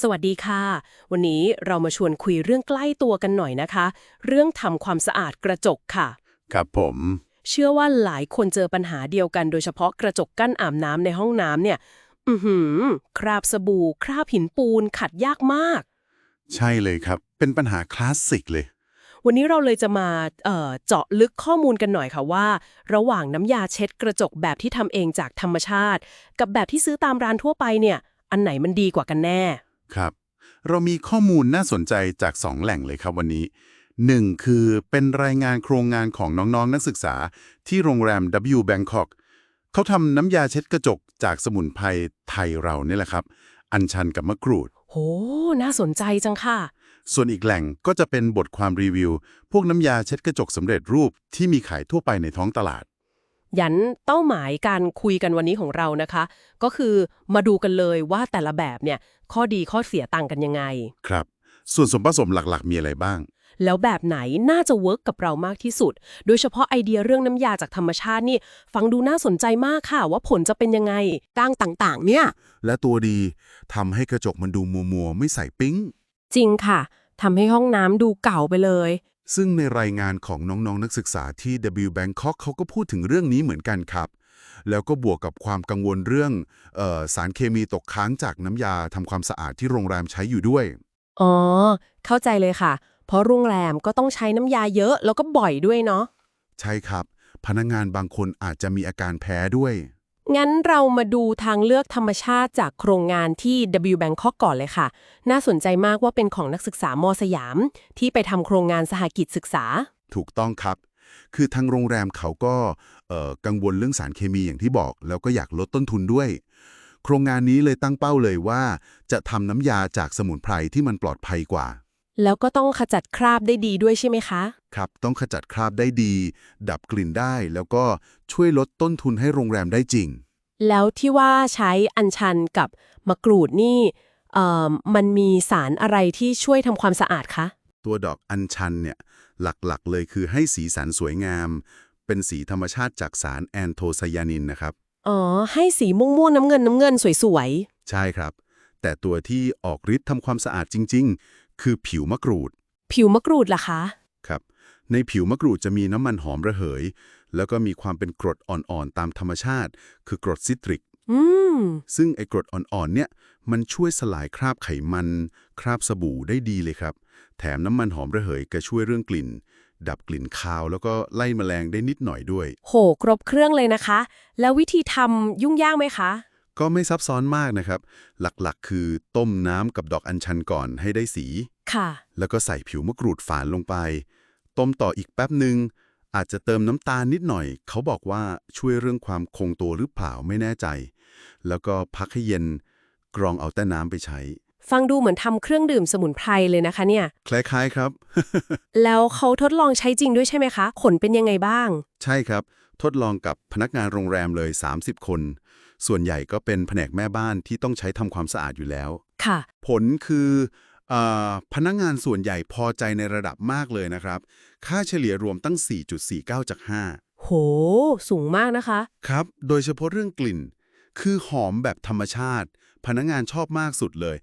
สวัสดีค่ะ วันนี้เรามาชวนคุยเรื่องใกล้ตัวกันหน่อยนะคะ เรื่องทำความสะอาดกระจกค่ะ ครับผม เชื่อว่าหลายคนเจอปัญหาเดียวกัน โดยเฉพาะกระจกกั้นอาบน้ำในห้องน้ำเนี่ย อือหือ คราบสบู่ คราบหินปูน ขัดยากมาก ใช่เลยครับ เป็นปัญหาคลาสสิกเลย วันนี้เราเลยจะมาเอ่อเจาะลึกข้อมูลกันหน่อยค่ะว่า ระหว่างน้ำยาเช็ดกระจกแบบที่ทำเองจากธรรมชาติ กับแบบที่ซื้อตามร้านทั่วไปเนี่ย อันไหนมันดีกว่ากันแน่ ครับ เรามีข้อมูลน่าสนใจจาก 2 แหล่งเลยครับวันนี้ 1. คือเป็นรายงานโครงงานของน้องๆนนักศึกษา ที่โรงแรม W Bangkok เขาทำน้ำยาเช็ดกระจกจากสมุนไพรไทยเราเนี่ยแหละครับ อัญชันกับมะกรูด โห น่าสนใจจังค่ะ ส่วนอีกแหล่งก็จะเป็นบทความรีวิว พวกน้ำยาเช็ดกระจกสำเร็จรูปที่มีขายทั่วไปในท้องตลาด ยันเป้าหมายการคุยกันวันนี้ของเรานะคะ ก็คือมาดูกันเลยว่าแต่ละแบบเนี่ยข้อดีข้อเสียต่างกันยังไง ครับ ส่วนส่วนผสมหลักๆ มีอะไรบ้าง แล้วแบบไหนน่าจะเวิร์กกับเรามากที่สุด โดยเฉพาะไอเดียเรื่องน้ำยาจากธรรมชาตินี่ฟังดูน่าสนใจมากค่ะ ว่าผลจะเป็นยังไงก้างต่างๆ เนี่ย และตัวดีทำให้กระจกมันดูมัวมัวๆไม่ใส่ปิ๊ง จริงค่ะทำให้ห้องน้ำดูเก่าไปเลย ซึ่งในรายงานของน้องๆนักศึกษาที่ W Bangkok เขาก็พูดถึงเรื่องนี้เหมือนกันครับ แล้วก็บวกกับความกังวลเรื่องเออสารเคมีตกค้างจากน้ำยาทำความสะอาดที่โรงแรมใช้อยู่ด้วย อ๋อ เข้าใจเลยค่ะ เพราะโรงแรมก็ต้องใช้น้ำยาเยอะแล้วก็บ่อยด้วยเนาะ ใช่ครับ พนักงานบางคนอาจจะมีอาการแพ้ด้วย งั้นเรามาดูทางเลือกธรรมชาติจากโครงงานที่ W Bangkok ก่อนเลยค่ะ น่าสนใจมากว่าเป็นของนักศึกษามสยาม ที่ไปทำโครงงานสหกิจศึกษา ถูกต้องครับ คือทางโรงแรมเขาก็เอ่อกังวลเรื่องสารเคมีอย่างที่บอก แล้วก็อยากลดต้นทุนด้วย โครงงานนี้เลยตั้งเป้าเลยว่า จะทำน้ำยาจากสมุนไพรที่มันปลอดภัยกว่า แล้วก็ต้องขจัดคราบได้ดีด้วยใช่ไหมคะ ครับ ต้องขจัดคราบได้ดี ดับกลิ่นได้ แล้วก็ช่วยลดต้นทุนให้โรงแรมได้จริง แล้วที่ว่าใช้อัญชันกับมะกรูดนี่เอ่อมันมีสารอะไรที่ช่วยทำความสะอาดคะ ตัวดอกอัญชันเนี่ยหลักๆเลยคือให้สีสันสวยงาม เป็นสีธรรมชาติจากสารแอนโทไซยานินนะครับ อ๋อ ให้สีม่วงๆน้ำเงินน้ำเงินสวยใช่ครับ แต่ตัวที่ออกฤทธิ์ทำความสะอาดจริง ๆ คือผิวมะกรูดๆผิวมะกรูดล่ะคะ ครับ ในผิวมะกรูดจะมีน้ำมันหอมระเหย แล้วก็มีความเป็นกรดอ่อนๆตามธรรมชาติ คือกรดซิตริกอืมซึ่งไอ้กรดอ่อนๆเนี่ยมันช่วยสลายคราบไขมัน คราบสบู่ได้ดีเลยครับ แถมน้ำมันหอมระเหยก็ช่วยเรื่องกลิ่น ดับกลิ่นคาว แล้วก็ไล่แมลงได้นิดหน่อยด้วย โห ครบเครื่องเลยนะคะ แล้ววิธีทำยุ่งยากไหมคะ ก็ไม่ซับซ้อนมากนะครับ หลักๆ คือต้มน้ำกับดอกอัญชันก่อนให้ได้สี ค่ะ แล้วก็ใส่ผิวมะกรูดฝานลงไป ต้มต่ออีกแป๊บหนึ่งอาจจะเติมน้ำตาลนิดหน่อย เขาบอกว่าช่วยเรื่องความคงตัวหรือเปล่าไม่แน่ใจ แล้วก็พักให้เย็นกรองเอาแต่น้ำไปใช้ ฟังดูเหมือนทำเครื่องดื่มสมุนไพรเลยนะคะเนี่ย คล้าย ๆครับ แล้วเขาทดลองใช้จริงด้วยใช่ไหมคะ ผลเป็นยังไงบ้าง ใช่ครับ ทดลองกับพนักงานโรงแรมเลย 30 คน ส่วนใหญ่ก็เป็นแผนกแม่บ้านที่ต้องใช้ทำความสะอาดอยู่แล้ว ค่ะ ผลคืออาพนักงานส่วนใหญ่พอใจในระดับมากเลยนะครับ ค่าเฉลี่ยรวมตั้ง 4.49 จาก 5 โห สูงมากนะคะ ครับ โดยเฉพาะเรื่องกลิ่น คือหอมแบบธรรมชาติ พนักงานชอบมากสุดเลย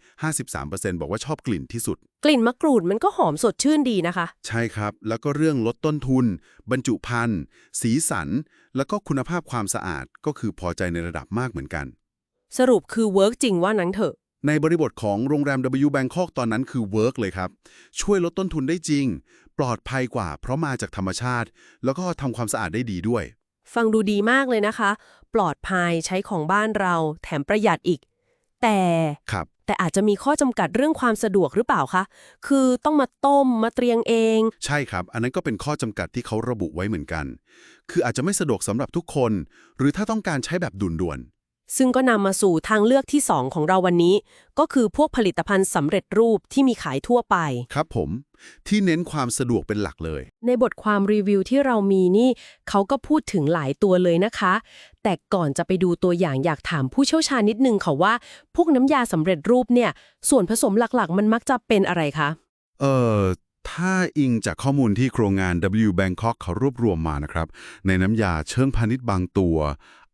53%บอกว่าชอบกลิ่นที่สุด กลิ่นมะกรูดมันก็หอมสดชื่นดีนะคะ ใช่ครับ แล้วก็เรื่องลดต้นทุน บรรจุภัณฑ์ สีสัน แล้วก็คุณภาพความสะอาดก็คือพอใจในระดับมากเหมือนกัน สรุปคือเวิร์กจริงว่านั้นเถอะ ในบริบทของโรงแรม W Bangkok ตอนนั้นคือเวิร์กเลยครับ ช่วยลดต้นทุนได้จริง ปลอดภัยกว่า เพราะมาจากธรรมชาติ แล้วก็ทำความสะอาดได้ดีด้วย ฟังดูดีมากเลยนะคะ ปลอดภัยใช้ของบ้านเรา แถมประหยัดอีก แต่ครับแต่อาจจะมีข้อจำกัดเรื่องความสะดวกหรือเปล่าคะ คือต้องมาต้มมาเตรียงเอง ใช่ครับ อันนั้นก็เป็นข้อจำกัดที่เขาระบุไว้เหมือนกัน คืออาจจะไม่สะดวกสำหรับทุกคน หรือถ้าต้องการใช้แบบด่วน ซึ่งก็นำมาสู่ทางเลือกที่ 2 ของเราวันนี้ ก็คือพวกผลิตภัณฑ์สำเร็จรูปที่มีขายทั่วไปๆครับผม ที่เน้นความสะดวกเป็นหลักเลย ในบทความรีวิวที่เรามีนี่ เขาก็พูดถึงหลายตัวเลยนะคะ แต่ก่อนจะไปดูตัวอย่างอยากถามผู้เชี่ยวชาญนิดนึงค่ะว่า พวกน้ำยาสำเร็จรูปเนี่ย ส่วนผสมหลักๆ มันมักจะเป็นอะไรคะเอ่อถ้าอิงจากข้อมูลที่โครงงาน W Bangkok เขารวบรวมมานะครับ ในน้ำยาเชิงพาณิชย์บางตัว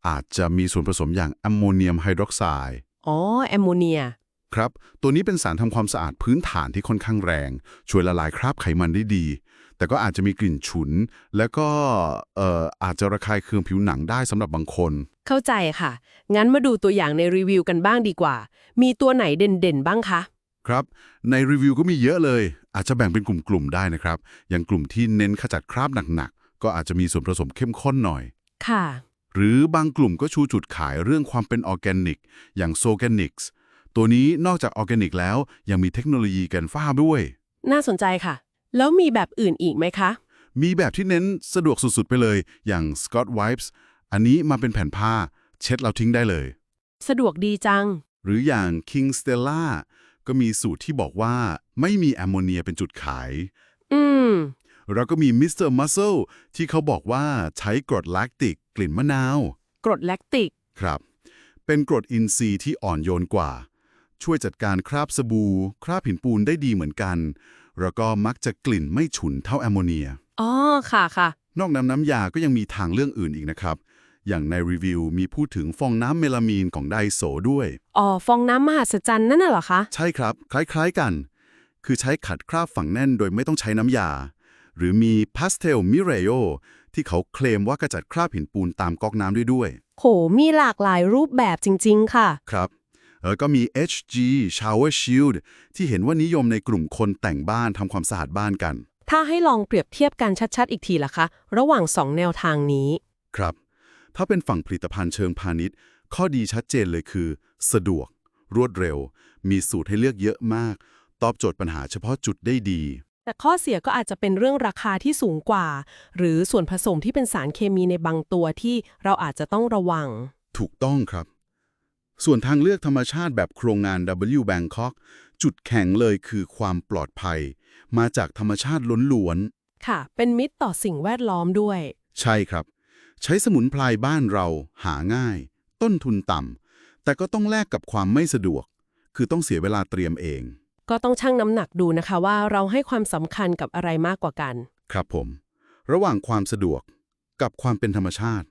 อาจจะมีส่วนผสมอย่างแอมโมเนียมไฮดรอกไซด์อ๋อ แอมโมเนีย ครับ ตัวนี้เป็นสารทำความสะอาดพื้นฐานที่ค่อนข้างแรง ช่วยละลายคราบไขมันได้ดี แต่ก็อาจจะมีกลิ่นฉุน แล้วก็เอ่ออาจจะระคายเคืองผิวหนังได้สำหรับบางคน เข้าใจค่ะ งั้นมาดูตัวอย่างในรีวิวกันบ้างดีกว่า มีตัวไหนเด่นๆบ้างคะ ครับ ในรีวิวก็มีเยอะเลย อาจจะแบ่งเป็นกลุ่มๆได้นะครับ อย่างกลุ่มที่เน้นขจัดคราบหนักๆ ก็อาจจะมีส่วนผสมเข้มข้นหน่อย ค่ะ หรือบางกลุ่มก็ชูจุดขายเรื่องความเป็นออร์แกนิก อย่างโซแกนิกส์ตัวนี้นอกจากออร์แกนิกแล้วยังมีเทคโนโลยีกันฟ้าด้วย น่าสนใจค่ะ แล้วมีแบบอื่นอีกไหมคะ มีแบบที่เน้นสะดวกสุดๆ ไปเลย อย่าง Scott Wipes อันนี้มาเป็นแผ่นผ้า เช็ดเราทิ้งได้เลย สะดวกดีจัง หรืออย่าง King Stella ก็มีสูตรที่บอกว่าไม่มีแอมโมเนียเป็นจุดขาย อืมแล้วก็มี Mr. Muscle ที่เขาบอกว่าใช้กรดแลคติก กลิ่นมะนาว กรดแลคติก ครับ เป็นกรดอินทรีย์ที่อ่อนโยนกว่า ช่วยจัดการคราบสบู่ คราบหินปูนได้ดีเหมือนกัน แล้วก็มักจะกลิ่นไม่ฉุนเท่าแอมโมเนีย อ๋อ ค่ะค่ะ นอกน้ำน้ำยาก็ยังมีทางเรื่องอื่นอีกนะครับ อย่างในรีวิวมีพูดถึงฟองน้ำเมลามีนของไดโซด้วย อ๋อ ฟองน้ำมหัศจรรย์นั่นน่ะเหรอคะ ใช่ครับ คล้าย ๆกัน คือใช้ขัดคราบฝังแน่นโดยไม่ต้องใช้น้ำยา หรือมีพาสเทลมิเรโอ ที่เขาเคลมว่ากระจัดคราบหินปูนตามก๊อกน้ำด้วยด้วยโห มีหลากหลายรูปแบบจริง ๆ ค่ะ ครับแล้วก็มี HG Shower Shield ที่เห็นว่านิยมในกลุ่มคนแต่งบ้านทำความสะอาดบ้านกัน ถ้าให้ลองเปรียบเทียบกันชัดๆ อีกทีล่ะคะ ระหว่าง 2 แนวทางนี้ ครับ ถ้าเป็นฝั่งผลิตภัณฑ์เชิงพาณิชย์ ข้อดีชัดเจนเลยคือ สะดวก รวดเร็ว มีสูตรให้เลือกเยอะมาก ตอบโจทย์ปัญหาเฉพาะจุดได้ดี แต่ข้อเสียก็อาจจะเป็นเรื่องราคาที่สูงกว่า หรือส่วนผสมที่เป็นสารเคมีในบางตัวที่เราอาจจะต้องระวัง ถูกต้องครับ ส่วนทางเลือกธรรมชาติแบบโครงงาน W Bangkok จุดแข็งเลยคือความปลอดภัย มาจากธรรมชาติล้วนค่ะ เป็นมิตรต่อสิ่งแวดล้อมด้วยๆใช่ครับ ใช้สมุนไพรบ้านเราหาง่าย ต้นทุนต่ำแต่ก็ต้องแลกกับความไม่สะดวก คือต้องเสียเวลาเตรียมเอง ก็ต้องชั่งน้ำหนักดูนะคะว่าเราให้ความสำคัญกับอะไรมากกว่ากัน ครับผม ระหว่างความสะดวกกับความเป็นธรรมชาติ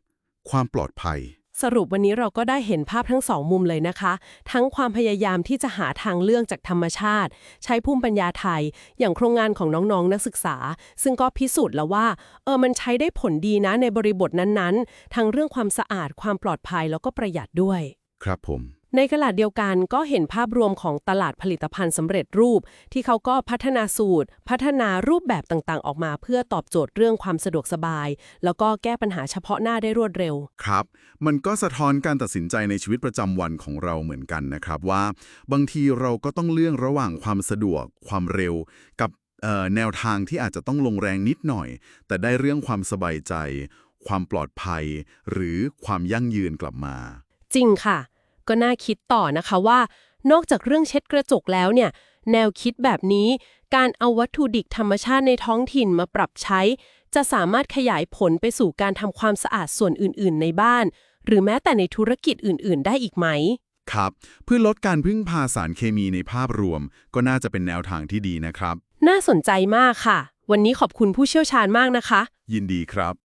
ความปลอดภัย สรุปวันนี้เราก็ได้เห็นภาพทั้งสองมุมเลยนะคะ ทั้งความพยายามที่จะหาทางเลือกจากธรรมชาติ ใช้ภูมิปัญญาไทย อย่างโครงงานของน้องๆนักศึกษา ซึ่งก็พิสูจน์แล้วว่าเออมันใช้ได้ผลดีนะในบริบทนั้นๆ ทั้งเรื่องความสะอาด ความปลอดภัยแล้วก็ประหยัดด้วย ครับผม ในขณะเดียวกันก็เห็นภาพรวมของตลาดผลิตภัณฑ์สำเร็จรูป ที่เขาก็พัฒนาสูตร พัฒนารูปแบบต่างๆ ออกมา เพื่อตอบโจทย์เรื่องความสะดวกสบาย แล้วก็แก้ปัญหาเฉพาะหน้าได้รวดเร็ว ครับ มันก็สะท้อนการตัดสินใจในชีวิตประจำวันของเราเหมือนกันนะครับว่า บางทีเราก็ต้องเลือกระหว่างความสะดวก ความเร็ว กับเอ่อแนวทางที่อาจจะต้องลงแรงนิดหน่อย แต่ได้เรื่องความสบายใจ ความปลอดภัย หรือความยั่งยืนกลับมา จริงค่ะ ก็น่าคิดต่อนะคะว่า นอกจากเรื่องเช็ดกระจกแล้วเนี่ย แนวคิดแบบนี้ การเอาวัตถุดิบธรรมชาติในท้องถิ่นมาปรับใช้ จะสามารถขยายผลไปสู่การทำความสะอาดส่วนอื่น ๆ ในบ้าน หรือแม้แต่ในธุรกิจอื่น ๆ ได้อีกไหมครับเพื่อลดการพึ่งพาสารเคมีในภาพรวม ก็น่าจะเป็นแนวทางที่ดีนะครับ น่าสนใจมากค่ะ วันนี้ขอบคุณผู้เชี่ยวชาญมากนะคะ ยินดีครับ